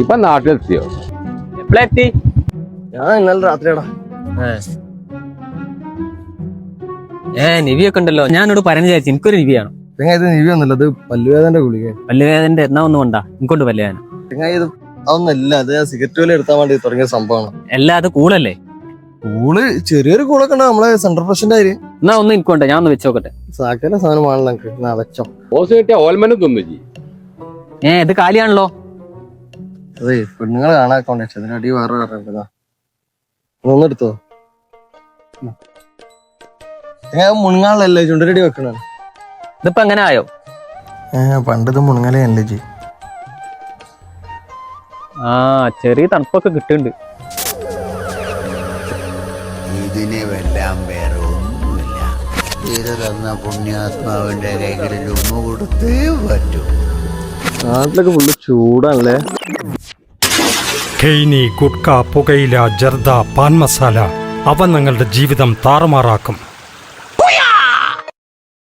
ഇപ്പൊ നാട്ടിലെത്തിയോ? എപ്പോഴെത്തി ഞാൻ ഇന്നലെ രാത്രിയാടാ. ഏ. നിവിയൊക്കെ ഉണ്ടല്ലോ. ഞാനോട് പറഞ്ഞു വിചാരിച്ചു എനിക്കൊരു നിവിയാണ്. പിന്നെ ഇത് നിവിയൊന്നുമില്ല ഇത് പല്ലുവേദന്റെ ഗുളിക പല്ലുവേദന്റെ എന്നാ ഒന്നും കൊണ്ടാ എനിക്കൊണ്ട് പല്ലുവേദന. പിന്നെ ഇത് അതൊന്നല്ല അത് സിഗരറ്റ് പോലെ എടുത്താൻ വേണ്ടി തുടങ്ങിയ സംഭവമാണ്. എല്ലാ അത് കൂളല്ലേ? കൂൾ ചെറിയൊരു കൂളൊക്കെ ഉണ്ടോ നമ്മളെ സെൻട്രൽ പ്രസിഡന്റ് ആയി എന്നാ ഒന്നും എനിക്കൊണ്ട് ഞാൻ ഒന്ന് വെച്ചോക്കട്ടെ സാക്കല സാധനമാണല്ലോ നമുക്ക് വെച്ചോ. ഓസ് കിട്ടിയ ഓൽമനും തിന്നു ഏ ഇത് കാലിയാണല്ലോ. അതെ പെണ്ണുങ്ങളെ കാണാക്കോണ്ടേ അതിന് അടി വേറെ പറഞ്ഞിട്ടുണ്ടാ ഒന്നെടുത്തോ ഞാൻ മുണുങ്ങാളല്ലേ ചുണ്ടരടി വെക്കണ ഇതിപ്പോ എങ്ങനെ ആയോ? പണ്ടത് മുണങ്ങലേ അല്ലേ ജി ആ ചെറിയ തണുപ്പൊക്കെ കിട്ടുന്നുണ്ട് ഇതിനുമെല്ലാം വേറെ ഒന്നുമില്ല ഇത് തന്ന പുണ്യാത്മാവിന്റെ കൈകളിൽ ഉമ്മ കൊടുത്തേ പറ്റൂ. നാട്ടിലൊക്കെ ഫുള്ള് ചൂടാണല്ലേ? ഖെയ്നി ഗുഡ്ക പുകയില ജർദ പാൻ മസാല അവ നിങ്ങളുടെ ജീവിതം താറുമാറാക്കും.